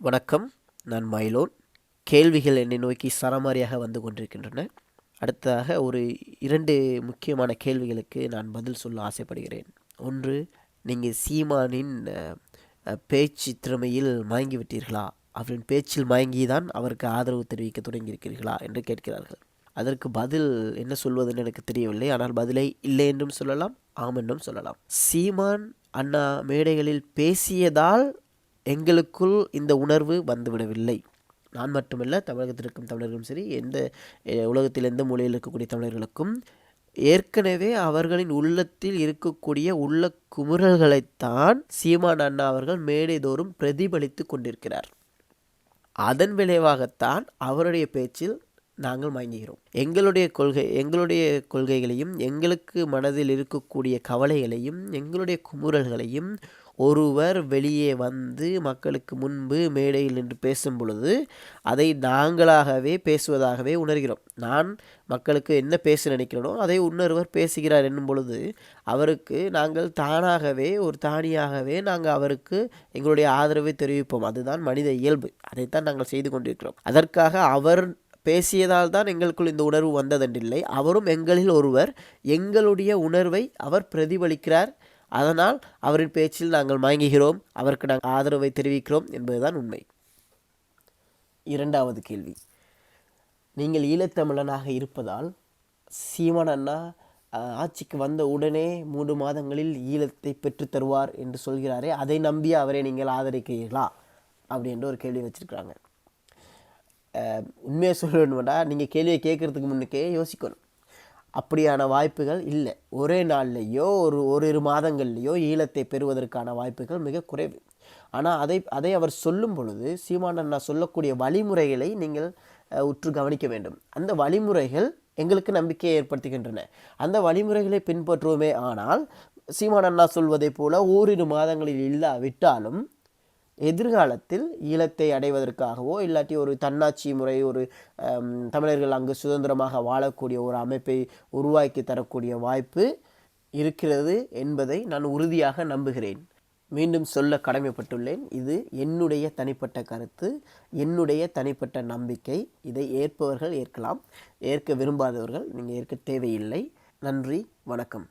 வணக்கம். நான் மயிலோன். கேள்விகள் என்னை நோக்கி சரமாரியாக வந்து கொண்டிருக்கின்றன. அடுத்ததாக ஒரு இரண்டு முக்கியமான கேள்விகளுக்கு நான் பதில் சொல்ல ஆசைப்படுகிறேன். ஒன்று நீங்கள் சீமானின் பேச்சு திறமையில் மயங்கி விட்டீர்களா அவரின் பேச்சில் மயங்கி தான் அவருக்கு ஆதரவு தெரிவிக்க தொடங்கியிருக்கிறீர்களா? என்று கேட்கிறார்கள். அதற்கு பதில் என்ன சொல்வதுன்னு எனக்கு தெரியவில்லை. ஆனால் பதிலை இல்லை என்றும் சொல்லலாம் ஆம் என்றும் சொல்லலாம். சீமான் அண்ணா மேடைகளில் பேசியதால் எங்களுக்குள் இந்த உணர்வு வந்துவிடவில்லை. நான் மட்டுமல்ல தமிழகத்தில் இருக்கும் தமிழர்களும் சரி எந்த உலகத்தில் எந்த மூலையில் இருக்கக்கூடிய தமிழர்களுக்கும் ஏற்கனவே அவர்களின் உள்ளத்தில் இருக்கக்கூடிய உள்ள குமுறல்களைத்தான் சீமான் அண்ணா அவர்கள் மேடைதோறும் பிரதிபலித்து கொண்டிருக்கிறார். அதன் விளைவாகத்தான் அவருடைய பேச்சில் நாங்கள் மயங்குகிறோம். எங்களுடைய கொள்கை எங்களுடைய கொள்கைகளையும் எங்களுக்கு மனதில் இருக்கக்கூடிய கவலைகளையும் எங்களுடைய குமுறல்களையும் ஒருவர் வெளியே வந்து மக்களுக்கு முன்பு மேடையில் நின்று பேசும் பொழுது அதை நாங்களாகவே பேசுவதாகவே உணர்கிறோம். நான் மக்களுக்கு என்ன பேச நினைக்கிறேனோ அதை இன்னொருவர் பேசுகிறார் என்னும் பொழுது அவருக்கு நாங்கள் தானாகவே ஒரு தானியாகவே நாங்கள் அவருக்கு எங்களுடைய ஆதரவை தெரிவிப்போம். அதுதான் மனித இயல்பு. அதைத்தான் நாங்கள் செய்து கொண்டிருக்கிறோம். அதற்காக அவர் பேசியதால் தான் எங்களுக்குள் இந்த உணர்வு வந்ததென்றில்லை. அவரும் எங்களில் ஒருவர். எங்களுடைய உணர்வை அவர் பிரதிபலிக்கிறார். அதனால் அவரின் பேச்சில் நாங்கள் மயங்குகிறோம். அவருக்கு நாங்கள் ஆதரவை தெரிவிக்கிறோம் என்பதுதான் உண்மை. இரண்டாவது கேள்வி. நீங்கள் ஈழத்தமிழனாக இருப்பதால் சீமான் அண்ணா ஆட்சிக்கு வந்த உடனே மூன்று மாதங்களில் ஈழத்தை பெற்று தருவார் என்று சொல்கிறாரே. அதை நம்பி அவரை நீங்கள் ஆதரிக்கிறீர்களா? அப்படின்ற ஒரு கேள்வி வச்சுருக்கிறாங்க. உண்மையை சொல்லணும்னா நீங்கள் கேள்வியை கேட்கறதுக்கு முன்னுக்கே யோசிக்கணும். அப்படியான வாய்ப்புகள் இல்லை. ஒரே நாள்லேயோ ஒரு ஓரிரு மாதங்கள்லேயோ ஈழத்தை பெறுவதற்கான வாய்ப்புகள் மிக குறைவு. ஆனால் அதை அதை அவர் சொல்லும் பொழுது சீமானண்ணா சொல்லக்கூடிய வழிமுறைகளை நீங்கள் உற்று கவனிக்க வேண்டும். அந்த வழிமுறைகள் எங்களுக்கு நம்பிக்கையை ஏற்படுத்துகின்றன. அந்த வழிமுறைகளை பின்பற்றுவோமே ஆனால் சீமானண்ணா சொல்வதைப் போல ஓரிரு மாதங்களில் இல்லாவிட்டாலும் எதிர்காலத்தில் ஈழத்தை அடைவதற்காகவோ இல்லாட்டி ஒரு தன்னாட்சி முறை ஒரு தமிழர்கள் அங்கு சுதந்திரமாக வாழக்கூடிய ஒரு அமைப்பை உருவாக்கி தரக்கூடிய வாய்ப்பு இருக்கிறது என்பதை நான் உறுதியாக நம்புகிறேன். மீண்டும் சொல்ல கடமைப்பட்டுள்ளேன். இது என்னுடைய தனிப்பட்ட கருத்து என்னுடைய தனிப்பட்ட நம்பிக்கை. இதை ஏற்பவர்கள் ஏற்கலாம். ஏற்க விரும்பாதவர்கள் நீங்கள் ஏற்க தேவையில்லை. நன்றி வணக்கம்.